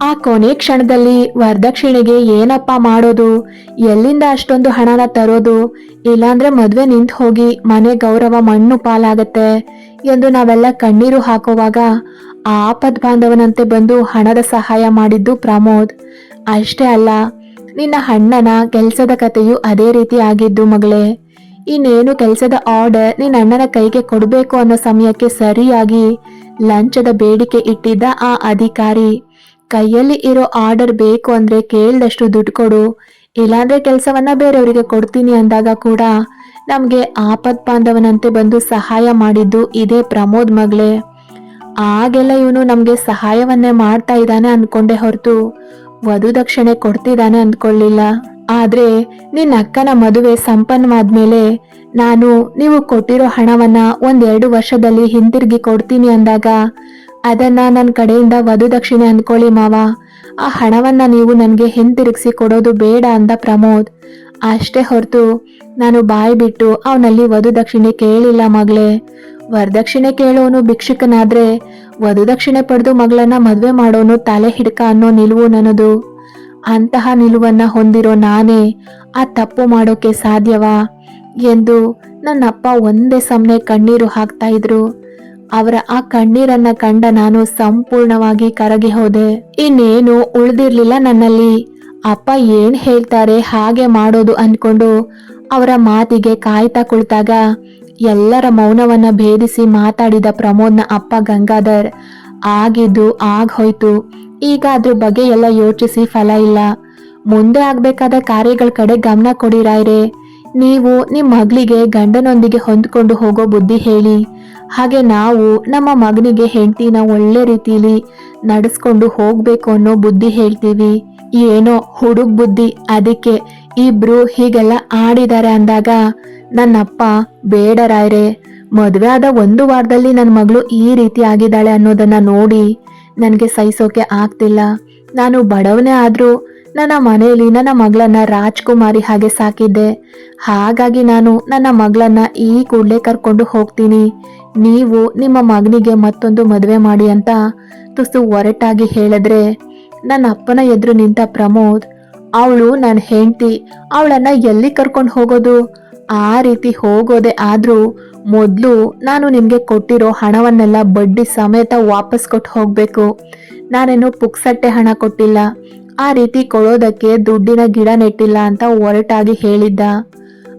ಆ ಕೊನೆ ಕ್ಷಣದಲ್ಲಿ ವರದಕ್ಷಿಣೆಗೆ ಏನಪ್ಪ ಮಾಡೋದು? ಎಲ್ಲಿಂದ ಅಷ್ಟೊಂದು ಹಣನ ತರೋದು? ಇಲ್ಲಾಂದ್ರೆ ಮದುವೆ ನಿಂತು ಹೋಗಿ ಮನೆ ಗೌರವ ಮಣ್ಣು ಪಾಲಾಗತ್ತೆ ಎಂದು ನಾವೆಲ್ಲ ಕಣ್ಣೀರು ಹಾಕುವಾಗ ಆಪದ್ ಬಾಂಧವನಂತೆ ಬಂದು ಹಣದ ಸಹಾಯ ಮಾಡಿದ್ದು ಪ್ರಮೋದ್. ಅಷ್ಟೇ ಅಲ್ಲ, ನಿನ್ನ ಅಣ್ಣನ ಕೆಲಸದ ಕಥೆಯು ಅದೇ ರೀತಿ ಆಗಿದ್ದು ಮಗಳೇ. ಇನ್ನೇನು ಕೆಲಸದ ಆರ್ಡರ್ ನಿನ್ನ ಅಣ್ಣನ ಕೈಗೆ ಕೊಡಬೇಕು ಅನ್ನೋ ಸಮಯಕ್ಕೆ ಸರಿಯಾಗಿ ಲಂಚದ ಬೇಡಿಕೆ ಇಟ್ಟಿದ್ದ ಆ ಅಧಿಕಾರಿ. ಕೈಯಲ್ಲಿ ಇರೋ ಆರ್ಡರ್ ಬೇಕು ಅಂದ್ರೆ ಕೇಳಿದಷ್ಟು ದುಡ್ಡು ಕೊಡು. ಇಲ್ಲಾಂದ್ರೆ ಕೆಲಸವನ್ನ ಬೇರೆಯವರಿಗೆ ಕೊಡ್ತೀನಿ ಅಂದಾಗ ಕೂಡ ನಮ್ಗೆ ಆಪತ್ ಬಾಂಧವನಂತೆ ಬಂದು ಸಹಾಯ ಮಾಡಿದ್ದು ಇದೇ ಪ್ರಮೋದ್ ಮಗಳೇ. ಆಗೆಲ್ಲ ಇವನು ನಮ್ಗೆ ಸಹಾಯವನ್ನೇ ಮಾಡ್ತಾ ಇದ್ದಾನೆ ಅನ್ಕೊಂಡೆ ಹೊರತು. ವಧು ದಕ್ಷಿಣೆ ಕೊಡ್ತಿದ್ದಾನೆ ಅಂದ್ಕೊಳ್ಳಿಲ್ಲ ಆದ್ರೆ ನಿನ್ನ ಅಕ್ಕನ ಮದುವೆ ಸಂಪನ್ನವಾದ್ಮೇಲೆ ನಾನು ನೀವು ಕೊಟ್ಟಿರೋ ಹಣವನ್ನ ಒಂದೆರಡು ವರ್ಷದಲ್ಲಿ ಹಿಂತಿರುಗಿ ಕೊಡ್ತೀನಿ ಅಂದಾಗ ಅದನ್ನ ನನ್ನ ಕಡೆಯಿಂದ ವಧು ದಕ್ಷಿಣೆ ಅನ್ಕೊಳ್ಳಿ ಮಾವ. ಆ ಹಣವನ್ನ ನೀವು ನನಗೆ ಹಿಂತಿರುಗಿಸಿ ಕೊಡೋದು ಬೇಡ ಅಂದ ಪ್ರಮೋದ್. ಅಷ್ಟೇ ಹೊರತು ನಾನು ಬಾಯಿ ಬಿಟ್ಟು ಅವನಲ್ಲಿ ವಧು ದಕ್ಷಿಣೆ ಕೇಳಿಲ್ಲ ಮಗಳೇ. ವರದಕ್ಷಿಣೆ ಕೇಳೋನು ಭಿಕ್ಷುಕನಾದ್ರೆ ವಧು ದಕ್ಷಿಣೆ ಪಡೆದು ಮಗಳನ್ನ ಮದುವೆ ಮಾಡೋನು ತಲೆ ಹಿಡ್ಕ ಅನ್ನೋ ನಿಲುವು ನನ್ನದು. ಅಂತಹ ನಿಲುವನ್ನ ಹೊಂದಿರೋ ನಾನೇ ಆ ತಪ್ಪು ಮಾಡೋಕೆ ಸಾಧ್ಯವಾ? ಎಂದು ನನ್ನಪ್ಪ ಒಂದೇ ಸಮನೆ ಕಣ್ಣೀರು ಹಾಕ್ತಾ ಇದ್ರು. ಅವರ ಆ ಕಣ್ಣೀರನ್ನ ಕಂಡ ನಾನು ಸಂಪೂರ್ಣವಾಗಿ ಕರಗಿ ಹೋದೆ. ಇನ್ನೇನು ಉಳ್ದಿರ್ಲಿಲ್ಲ ನನ್ನಲ್ಲಿ. ಅಪ್ಪ ಏನ್ ಹೇಳ್ತಾರೆ ಹಾಗೆ ಮಾಡೋದು ಅನ್ಕೊಂಡು ಅವರ ಮಾತಿಗೆ ಕಾಯ್ತಾ ಕುಳಿತಾಗ ಎಲ್ಲರ ಮೌನವನ್ನ ಭೇದಿಸಿ ಮಾತಾಡಿದ ಪ್ರಮೋದ್ನ ಅಪ್ಪ ಗಂಗಾಧರ್, ಆಗಿದ್ದು ಆಗ್ ಹೋಯ್ತು. ಈಗ ಅದ್ರ ಬಗ್ಗೆ ಎಲ್ಲ ಯೋಚಿಸಿ ಫಲ ಇಲ್ಲ. ಮುಂದೆ ಆಗ್ಬೇಕಾದ ಕಾರ್ಯಗಳ ಕಡೆ ಗಮನ ಕೊಡಿರಾಯ್ರೆ ನೀವು ನಿಮ್ಮ ಮಗಳಿಗೆ ಗಂಡನೊಂದಿಗೆ ಹೊಂದ್ಕೊಂಡು ಹೋಗೋ ಬುದ್ಧಿ ಹೇಳಿ. ಹಾಗೆ ನಾವು ನಮ್ಮ ಮಗನಿಗೆ ಹೆಂಡತಿನ ಒಳ್ಳೆ ರೀತಿಲಿ ನಡೆಸ್ಕೊಂಡು ಹೋಗ್ಬೇಕು ಅನ್ನೋ ಬುದ್ಧಿ ಹೇಳ್ತೀವಿ. ಏನೋ ಹುಡುಗ ಬುದ್ಧಿ, ಅದಕ್ಕೆ ಇಬ್ರು ಹೀಗೆಲ್ಲ ಆಡಿದ್ದಾರೆ ಅಂದಾಗ, ನನ್ನಪ್ಪ, ಬೇಡ ರಾಯ್ರೆ, ಮದುವೆ ಆದ ಒಂದು ವಾರದಲ್ಲಿ ನನ್ನ ಮಗಳು ಈ ರೀತಿ ಆಗಿದ್ದಾಳೆ ಅನ್ನೋದನ್ನ ನೋಡಿ ನನಗೆ ಸಹಿಸೋಕೆ ಆಗ್ತಿಲ್ಲ. ನಾನು ಬಡವನೇ ಆದರೂ ನನ್ನ ಮನೆಯಲ್ಲಿ ನನ್ನ ಮಗಳನ್ನ ರಾಜ್ಕುಮಾರಿ ಹಾಗೆ ಸಾಕಿದ್ದೆ. ಹಾಗಾಗಿ ನಾನು ನನ್ನ ಮಗಳನ್ನ ಈ ಕೂಡಲೇ ಕರ್ಕೊಂಡು ಹೋಗ್ತೀನಿ. ನೀವು ನಿಮ್ಮ ಮಗನಿಗೆ ಮತ್ತೊಂದು ಮದುವೆ ಮಾಡಿ ಅಂತ ತುಸು ಒರಟಾಗಿ ಹೇಳಿದ್ರೆ ನನ್ನ ಅಪ್ಪನ ಎದುರು ನಿಂತ ಪ್ರಮೋದ್, ಅವಳು ನನ್ನ ಹೆಂಡತಿ, ಅವಳನ್ನ ಎಲ್ಲಿ ಕರ್ಕೊಂಡು ಹೋಗೋದು? ಆ ರೀತಿ ಹೋಗೋದೆ ಆದ್ರೂ ಮೊದಲು ನಾನು ನಿಮಗೆ ಕೊಟ್ಟಿರೋ ಹಣವನ್ನೆಲ್ಲ ಬಡ್ಡಿ ಸಮೇತ ವಾಪಸ್ ಕೊಟ್ಟು ಹೋಗಬೇಕು. ನಾನೇನು ಪುಕ್ಸಟ್ಟೆ ಹಣ ಕೊಟ್ಟಿಲ್ಲ. ಆ ರೀತಿ ಕೊಡೋದಕ್ಕೆ ದುಡ್ಡಿನ ಗಿಡ ನೆಟ್ಟಿಲ್ಲ ಅಂತ ಒರಟಾಗಿ ಹೇಳಿದ್ದ.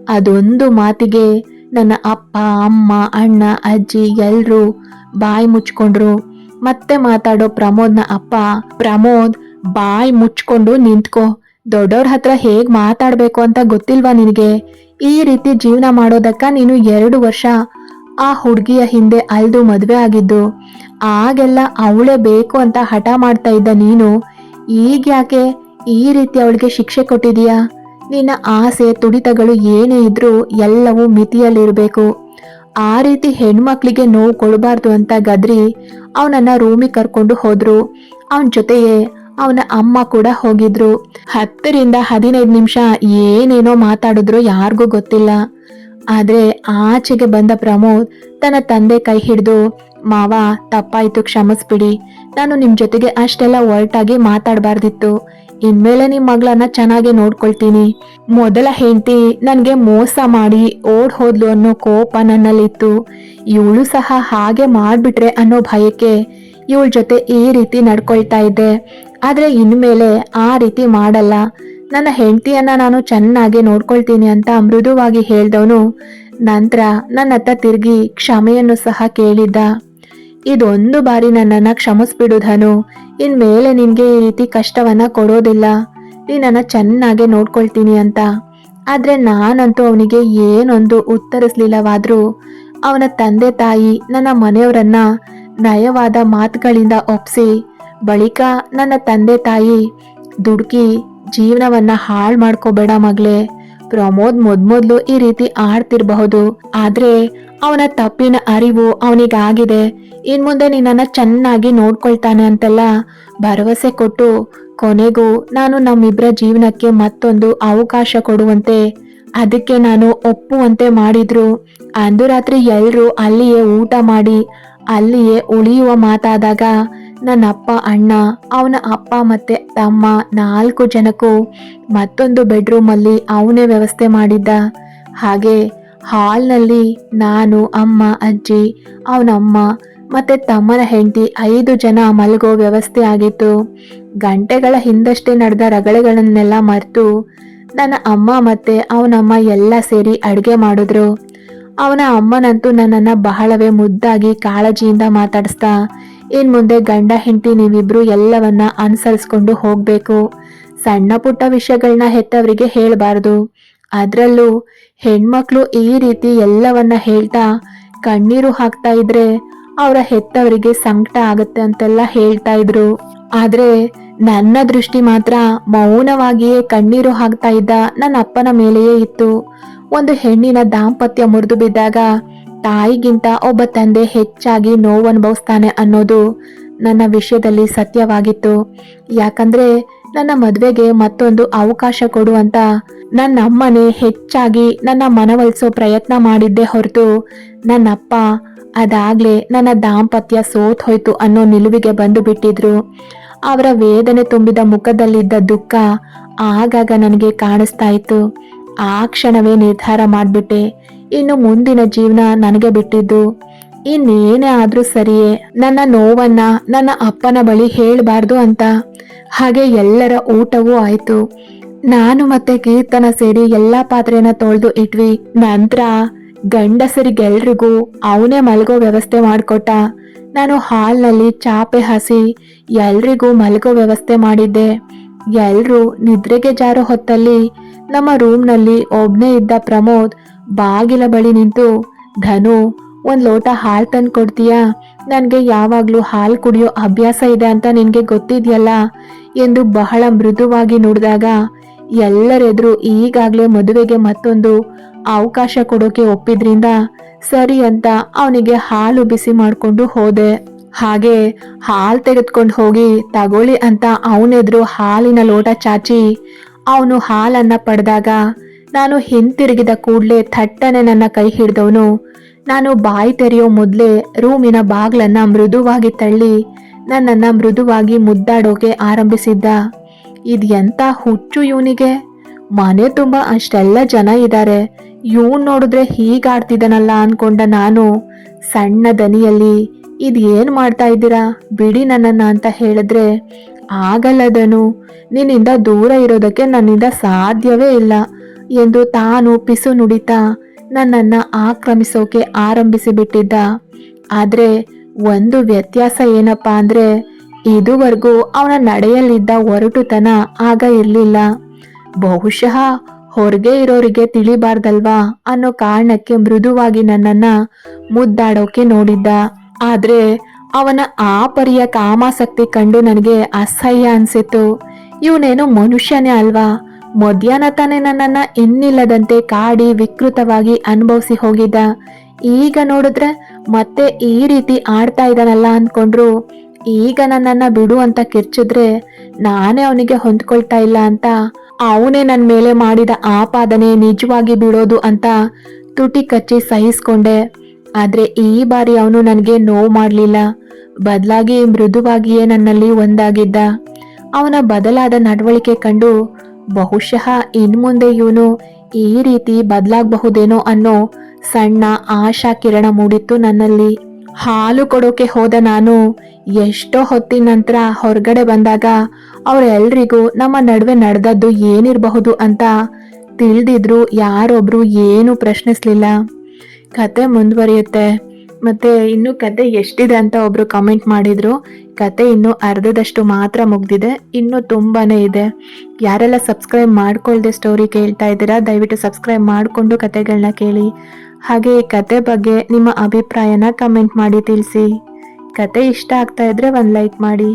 ಅದೊಂದು ಮಾತಿಗೆ ನನ್ನ ಅಪ್ಪ, ಅಮ್ಮ, ಅಣ್ಣ, ಅಜ್ಜಿ ಎಲ್ಲರೂ ಬಾಯಿ ಮುಚ್ಕೊಂಡ್ರು. ಮತ್ತೆ ಮಾತಾಡೋ ಪ್ರಮೋದ್ನ ಅಪ್ಪ, ಪ್ರಮೋದ್, ಬಾಯಿ ಮುಚ್ಕೊಂಡು ನಿಂತ್ಕೋ. ದೊಡ್ಡವ್ರ ಹತ್ರ ಹೇಗ್ ಮಾತಾಡ್ಬೇಕು ಅಂತ ಗೊತ್ತಿಲ್ವಾ ನಿನಗೆ? ಈ ರೀತಿ ಜೀವನ ಮಾಡೋದಕ್ಕ ನೀನು ಎರಡು ವರ್ಷ ಆ ಹುಡುಗಿಯ ಹಿಂದೆ ಅಲ್ದು ಮದ್ವೆ ಆಗಿದ್ದು. ಆಗೆಲ್ಲ ಅವಳೇ ಬೇಕು ಅಂತ ಹಠ ಮಾಡ್ತಾ ಇದ್ದ ನೀನು. ಈಗ ಯಾಕೆ ಈ ರೀತಿ ಅವಳಿಗೆ ಶಿಕ್ಷೆ ಕೊಟ್ಟಿದೀಯಾ ನಿನ್ನ ಆಸೆ ತುಡಿತಗಳು ಏನೇ ಇದ್ರೂ ಎಲ್ಲವೂ ಮಿತಿಯಲ್ಲಿರಬೇಕು. ಆ ರೀತಿ ಹೆಣ್ಮಕ್ಳಿಗೆ ನೋವು ಕೊಡಬಾರ್ದು ಅಂತ ಗದ್ರಿ ಅವನನ್ನ ರೂಮಿಗೆ ಕರ್ಕೊಂಡು ಹೋದ್ರು. ಅವನ ಜೊತೆಯೇ ಅವನ ಅಮ್ಮ ಕೂಡ ಹೋಗಿದ್ರು. ಹತ್ತರಿಂದ ಹದಿನೈದು ನಿಮಿಷ ಏನೇನೋ ಮಾತಾಡಿದ್ರು ಯಾರಿಗೂ ಗೊತ್ತಿಲ್ಲ. ಆದ್ರೆ ಆಚೆಗೆ ಬಂದ ಪ್ರಮೋದ್ ತನ್ನ ತಂದೆ ಕೈ ಹಿಡಿದು, ಮಾವ, ತಪ್ಪಾಯ್ತು, ಕ್ಷಮಿಸ್ಬಿಡಿ. ನಾನು ನಿಮ್ ಜೊತೆಗೆ ಅಷ್ಟೆಲ್ಲ ಒರಟಾಗಿ ಮಾತಾಡಬಾರ್ದಿತ್ತು. ಇನ್ಮೇಲೆ ನಿಮ್ ಮಗಳನ್ನ ಚೆನ್ನಾಗಿ ನೋಡ್ಕೊಳ್ತೀನಿ. ಮೊದಲ ಹೆಂಡತಿ ನನಗೆ ಮೋಸ ಮಾಡಿ ಓಡ್ ಹೋದ್ಲು ಅನ್ನೋ ಕೋಪ ನನ್ನಲ್ಲಿತ್ತು. ಇವಳು ಸಹ ಹಾಗೆ ಮಾಡ್ಬಿಟ್ರೆ ಅನ್ನೋ ಭಯಕ್ಕೆ ಇವಳ ಜೊತೆ ಈ ರೀತಿ ನಡ್ಕೊಳ್ತಾ ಇದ್ದೆ. ಆದ್ರೆ ಇನ್ಮೇಲೆ ಆ ರೀತಿ ಮಾಡಲ್ಲ. ನನ್ನ ಹೆಂಡತಿಯನ್ನು ನಾನು ಚೆನ್ನಾಗಿ ನೋಡ್ಕೊಳ್ತೀನಿ ಅಂತ ಮೃದುವಾಗಿ ಹೇಳ್ದವನು ನಂತರ ನನ್ನತ್ತ ತಿರುಗಿ ಕ್ಷಮೆಯನ್ನು ಸಹ ಕೇಳಿದ್ದ. ಇದೊಂದು ಬಾರಿ ನನ್ನನ್ನ ಕ್ಷಮಿಸ್ಬಿಡು ಧನು ಇನ್ಮೇಲೆ ನಿನ್ಗೆ ಈ ರೀತಿ ಕಷ್ಟವನ್ನ ಕೊಡೋದಿಲ್ಲ. ನೀನನ್ನ ಚೆನ್ನಾಗೆ ನೋಡ್ಕೊಳ್ತೀನಿ ಅಂತ. ಆದ್ರೆ ನಾನಂತೂ ಅವನಿಗೆ ಏನೊಂದು ಉತ್ತರಿಸ್ಲಿಲ್ಲವಾದ್ರೂ, ಅವನ ತಂದೆ ತಾಯಿ ನನ್ನ ಮನೆಯವರನ್ನ ನಯವಾದ ಮಾತುಗಳಿಂದ ಒಪ್ಸಿ, ಬಳಿಕ ನನ್ನ ತಂದೆ ತಾಯಿ ದುಡುಕಿ ಜೀವನವನ್ನ ಹಾಳು ಮಾಡ್ಕೋಬೇಡ ಮಗ್ಲೆ. ಪ್ರಮೋದ್ ಮೊದ್ಮೊದ್ಲು ಈ ರೀತಿ ಆಡ್ತಿರ್ಬಹುದು. ಆದ್ರೆ ಅವನ ತಪ್ಪಿನ ಅರಿವು ಅವನಿಗಾಗಿದೆ. ಇನ್ ಮುಂದೆ ನಿನ್ನನ್ನ ಚೆನ್ನಾಗಿ ನೋಡ್ಕೊಳ್ತಾನೆ ಅಂತೆಲ್ಲ ಭರವಸೆ ಕೊಟ್ಟು ಕೊನೆಗೂ ನಾನು ನಮ್ಮಿಬ್ಬರ ಜೀವನಕ್ಕೆ ಮತ್ತೊಂದು ಅವಕಾಶ ಕೊಡುವಂತೆ, ಅದಕ್ಕೆ ನಾನು ಒಪ್ಪುವಂತೆ ಮಾಡಿದ್ರು. ಅಂದು ರಾತ್ರಿ ಎಲ್ಲರೂ ಅಲ್ಲಿಯೇ ಊಟ ಮಾಡಿ, ಅಲ್ಲಿಯೇ ಉಳಿಯುವ ಮಾತಾದಾಗ ನನ್ನ ಅಪ್ಪ ಅಣ್ಣ, ಅವನ ಅಪ್ಪ ಮತ್ತೆ ತಮ್ಮ ನಾಲ್ಕು ಜನಕ್ಕೂ ಮತ್ತೊಂದು ಬೆಡ್ರೂಮಲ್ಲಿ ಅವನೇ ವ್ಯವಸ್ಥೆ ಮಾಡಿದ್ದ. ಹಾಗೆ ಹಾಲ್ನಲ್ಲಿ ನಾನು, ಅಮ್ಮ, ಅಜ್ಜಿ, ಅವನಮ್ಮ ಮತ್ತೆ ತಮ್ಮನ ಹೆಂಡತಿ ಐದು ಜನ ಮಲಗೋ ವ್ಯವಸ್ಥೆ ಆಗಿತ್ತು. ಗಂಟೆಗಳ ಹಿಂದಷ್ಟೇ ನಡೆದ ರಗಳೆಗಳನ್ನೆಲ್ಲ ಮರೆತು ನನ್ನ ಅಮ್ಮ ಮತ್ತೆ ಅವನಮ್ಮ ಎಲ್ಲ ಸೇರಿ ಅಡುಗೆ ಮಾಡಿದ್ರು. ಅವನ ಅಮ್ಮನಂತೂ ನನ್ನನ್ನ ಬಹಳವೇ ಮುದ್ದಾಗಿ ಕಾಳಜಿಯಿಂದ ಮಾತಾಡಿಸ್ತಾ, ಇನ್ ಮುಂದೆ ಗಂಡ ಹೆಂಡತಿ ನೀವಿಬ್ರು ಎಲ್ಲವನ್ನ ಅನುಸರಿಸ್ಕೊಂಡು ಹೋಗ್ಬೇಕು. ಸಣ್ಣ ಪುಟ್ಟ ವಿಷಯಗಳನ್ನ ಹೆತ್ತವರಿಗೆ ಹೇಳಬಾರದು. ಅದರಲ್ಲೂ ಹೆಣ್ಮಕ್ಳು ಈ ರೀತಿ ಎಲ್ಲವನ್ನ ಹೇಳ್ತಾ ಕಣ್ಣೀರು ಹಾಕ್ತಾ ಇದ್ರೆ ಅವರ ಹೆತ್ತವರಿಗೆ ಸಂಕಟ ಆಗತ್ತೆ ಅಂತೆಲ್ಲ ಹೇಳ್ತಾ ಇದ್ರು. ಆದ್ರೆ ನನ್ನ ದೃಷ್ಟಿ ಮಾತ್ರ ಮೌನವಾಗಿಯೇ ಕಣ್ಣೀರು ಹಾಕ್ತಾ ಇದ್ದ ನನ್ನ ಅಪ್ಪನ ಮೇಲೆಯೇ ಇತ್ತು. ಒಂದು ಹೆಣ್ಣಿನ ದಾಂಪತ್ಯ ಮುರಿದು ಬಿದ್ದಾಗ ತಾಯಿಗಿಂತ ಒಬ್ಬ ತಂದೆ ಹೆಚ್ಚಾಗಿ ನೋವು ಅನುಭವಿಸ್ತಾನೆ ಅನ್ನೋದು ನನ್ನ ವಿಷಯದಲ್ಲಿ ಸತ್ಯವಾಗಿತ್ತು. ಯಾಕಂದ್ರೆ ನನ್ನ ಮದುವೆಗೆ ಮತ್ತೊಂದು ಅವಕಾಶ ಕೊಡು ಅಂತ ನನ್ನ ಅಮ್ಮನೇ ಹೆಚ್ಚಾಗಿ ನನ್ನ ಮನವೊಲಿಸೋ ಪ್ರಯತ್ನ ಮಾಡಿದ್ದೆ ಹೊರತು ನನ್ನಪ್ಪ ಅದಾಗ್ಲೇ ನನ್ನ ದಾಂಪತ್ಯ ಸೋತ್ ಹೋಯ್ತು ಅನ್ನೋ ನಿಲುವಿಗೆ ಬಂದು ಬಿಟ್ಟಿದ್ರು. ಅವರ ವೇದನೆ ತುಂಬಿದ ಮುಖದಲ್ಲಿದ್ದ ದುಃಖ ಆಗಾಗ ನನಗೆ ಕಾಣಿಸ್ತಾ ಇತ್ತು ಆ ಕ್ಷಣವೇ ನಿರ್ಧಾರ ಮಾಡ್ಬಿಟ್ಟೆ. ಇನ್ನು ಮುಂದಿನ ಜೀವನ ನನಗೆ ಬಿಟ್ಟಿದ್ದು. ಇನ್ನೇನೇ ಆದ್ರೂ ಸರಿಯೇ, ನನ್ನ ನೋವನ್ನ ನನ್ನ ಅಪ್ಪನ ಬಳಿ ಹೇಳಬಾರ್ದು ಅಂತ. ಹಾಗೆ ಎಲ್ಲರ ಊಟವೂ ಆಯಿತು. ನಾನು ಮತ್ತೆ ಕೀರ್ತನ ಸೇರಿ ಎಲ್ಲಾ ಪಾತ್ರೆನ ತೊಳೆದು ಇಟ್ವಿ. ನಂತರ ಗಂಡಸರಿಗೆಲ್ರಿಗೂ ಅವನೇ ಮಲಗೋ ವ್ಯವಸ್ಥೆ ಮಾಡಿಕೊಟ್ಟ. ನಾನು ಹಾಲ್ನಲ್ಲಿ ಚಾಪೆ ಹಸಿ ಎಲ್ರಿಗೂ ಮಲಗೋ ವ್ಯವಸ್ಥೆ ಮಾಡಿದ್ದೆ. ಎಲ್ಲರೂ ನಿದ್ರೆಗೆ ಜಾರೋ ಹೊತ್ತಲ್ಲಿ ನಮ್ಮ ರೂಮ್ನಲ್ಲಿ ಒಬ್ನೇ ಇದ್ದ ಪ್ರಮೋದ್ ಬಾಗಿಲ ಬಳಿ ನಿಂತು, ಧನು, ಒಂದು ಲೋಟ ಹಾಲು ತಂದು ಕೊಡ್ತೀಯಾ ನನಗೆ ಯಾವಾಗಲೂ ಹಾಲು ಕುಡಿಯೋ ಅಭ್ಯಾಸ ಇದೆ ಅಂತ ನಿನಗೆ ಗೊತ್ತಿದೆಯಲ್ಲ? ಎಂದು ಬಹಳ ಮೃದುವಾಗಿ ನುಡಿದಾಗ, ಎಲ್ಲರೆದುರು ಈಗಾಗಲೇ ಮದುವೆಗೆ ಮತ್ತೊಂದು ಅವಕಾಶ ಕೊಡೋಕೆ ಒಪ್ಪಿದ್ರಿಂದ ಸರಿ ಅಂತ ಅವನಿಗೆ ಹಾಲು ಬಿಸಿ ಮಾಡ್ಕೊಂಡು ಹೋದೆ. ಹಾಗೆ ಹಾಲು ತೆಗೆದ್ಕೊಂಡು ಹೋಗಿ, ತಗೊಳ್ಳಿ ಅಂತ ಅವನೆದ್ರು ಹಾಲಿನ ಲೋಟ ಚಾಚಿ ಅವನು ಹಾಲನ್ನ ಪಡೆದಾಗ, ನಾನು ಹಿಂತಿರುಗಿದ ಕೂಡ್ಲೆ ಥಟ್ಟನೆ ನನ್ನ ಕೈ ಹಿಡ್ದವನು. ನಾನು ಬಾಯಿ ತೆರೆಯೋ ಮೊದಲೇ ರೂಮಿನ ಬಾಗ್ಲನ್ನ ಮೃದುವಾಗಿ ತಳ್ಳಿ ನನ್ನನ್ನ ಮೃದುವಾಗಿ ಮುದ್ದಾಡೋಕೆ ಆರಂಭಿಸಿದ್ದ. ಇದು ಎಂಥ ಹುಚ್ಚು ಇವನಿಗೆ. ಮನೆ ತುಂಬ ಅಷ್ಟೆಲ್ಲ ಜನ ಇದ್ದಾರೆ ಇವನ್ ನೋಡಿದ್ರೆ ಹೀಗಾಡ್ತಿದ್ದಾನಲ್ಲ ಅನ್ಕೊಂಡ ನಾನು, ಸಣ್ಣ ದನಿಯಲ್ಲಿ, ಇದು ಏನು ಮಾಡ್ತಾ ಇದ್ದೀರಾ? ಬಿಡಿ ನನ್ನನ್ನು ಅಂತ ಹೇಳಿದ್ರೆ ಆಗಲ್ಲದನು ನಿನ್ನಿಂದ ದೂರ ಇರೋದಕ್ಕೆ ನನ್ನಿಂದ ಸಾಧ್ಯವೇ ಇಲ್ಲ ಎಂದು ತಾನು ಪಿಸು ನುಡಿತಾ ನನ್ನನ್ನು ಆಕ್ರಮಿಸೋಕೆ ಆರಂಭಿಸಿ ಬಿಟ್ಟಿದ್ದ ಆದರೆ ಒಂದು ವ್ಯತ್ಯಾಸ ಏನಪ್ಪ ಅಂದರೆ, ಇದುವರೆಗೂ ಅವನ ನಡೆಯಲ್ಲಿದ್ದ ಒರಟುತನ ಆಗ ಇರಲಿಲ್ಲ. ಬಹುಶಃ ಹೊರಗೆ ಇರೋರಿಗೆ ತಿಳಿಬಾರ್ದಲ್ವಾ ಅನ್ನೋ ಕಾರಣಕ್ಕೆ ಮೃದುವಾಗಿ ನನ್ನನ್ನ ಮುದ್ದಾಡೋಕೆ ನೋಡಿದ್ದ. ಆದ್ರೆ ಅವನ ಆ ಪರಿಯ ಕಾಮಾಸಕ್ತಿ ಕಂಡು ನನಗೆ ಅಸಹ್ಯ ಅನ್ಸಿತ್ತು. ಇವನೇನು ಮನುಷ್ಯನೇ ಅಲ್ವಾ? ಮಧ್ಯಾಹ್ನ ತಾನೇ ನನ್ನನ್ನ ಇನ್ನಿಲ್ಲದಂತೆ ಕಾಡಿ ವಿಕೃತವಾಗಿ ಅನುಭವಿಸಿ ಹೋಗಿದ್ದ. ಈಗ ನೋಡಿದ್ರೆ ಮತ್ತೆ ಈ ರೀತಿ ಆಡ್ತಾ ಇದ್ದಾನಲ್ಲ ಅನ್ಕೊಂಡ್ರು ಈಗ ನನ್ನನ್ನ ಬಿಡು ಅಂತ ಕಿರ್ಚಿದ್ರೆ ನಾನೇ ಅವನಿಗೆ ಹೊಂದ್ಕೊಳ್ತಾ ಇಲ್ಲ ಅಂತ, ಅವನೇ ನನ್ನ ಮೇಲೆ ಮಾಡಿದ ಆಪಾದನೆ ನಿಜವಾಗಿ ಬಿಡೋದು ಅಂತ ತುಟಿ ಕಚ್ಚಿ ಸಹಿಸ್ಕೊಂಡೆ. ಆದ್ರೆ ಈ ಬಾರಿ ಅವನು ನನಗೆ ನೋವು ಮಾಡಲಿಲ್ಲ. ಬದಲಾಗಿ ಮೃದುವಾಗಿಯೇ ನನ್ನಲ್ಲಿ ಒಂದಾಗಿದ್ದ. ಅವನ ಬದಲಾದ ನಡವಳಿಕೆ ಕಂಡು ಬಹುಶಃ ಇನ್ಮುಂದೆ ಇವನು ಈ ರೀತಿ ಬದಲಾಗಬಹುದೇನೋ ಅನ್ನೋ ಸಣ್ಣ ಆಶಾ ಕಿರಣ ಮೂಡಿತ್ತು ನನ್ನಲ್ಲಿ. ಹಾಲು ಕೊಡೋಕೆ ಹೋದ ನಾನು, ಎಷ್ಟೋ ಹೊತ್ತಿನ ನಂತರ ಹೊರಗಡೆ ಬಂದಾಗ ಅವರೆಲ್ರಿಗೂ ನಮ್ಮ ನಡುವೆ ನಡೆದದ್ದು ಏನಿರಬಹುದು ಅಂತ ತಿಳಿದಿದ್ರು ಯಾರೊಬ್ರು ಏನು ಪ್ರಶ್ನಿಸ್ಲಿಲ್ಲ. ಕತೆ ಮುಂದುವರಿಯುತ್ತೆ. ಮತ್ತೆ ಇನ್ನು ಕತೆ ಎಷ್ಟಿದೆ ಅಂತ ಒಬ್ರು ಕಮೆಂಟ್ ಮಾಡಿದ್ರು. ಕತೆ ಇನ್ನು ಅರ್ಧದಷ್ಟು ಮಾತ್ರ ಮುಗ್ದಿದೆ. ಇನ್ನು ತುಂಬಾನೇ ಇದೆ. ಯಾರೆಲ್ಲ ಸಬ್ಸ್ಕ್ರೈಬ್ ಮಾಡ್ಕೊಳ್ದೆ ಸ್ಟೋರಿ ಕೇಳ್ತಾ ಇದ್ದೀರಾ, ದಯವಿಟ್ಟು ಸಬ್ಸ್ಕ್ರೈಬ್ ಮಾಡಿಕೊಂಡು ಕತೆಗಳನ್ನ ಕೇಳಿ. ಹಾಗೆ ಈ ಕತೆ ಬಗ್ಗೆ ನಿಮ್ಮ ಅಭಿಪ್ರಾಯನ ಕಮೆಂಟ್ ಮಾಡಿ ತಿಳಿಸಿ. ಕತೆ ಇಷ್ಟ ಆಗ್ತಾ ಇದ್ರೆ ಒಂದು ಲೈಕ್ ಮಾಡಿ.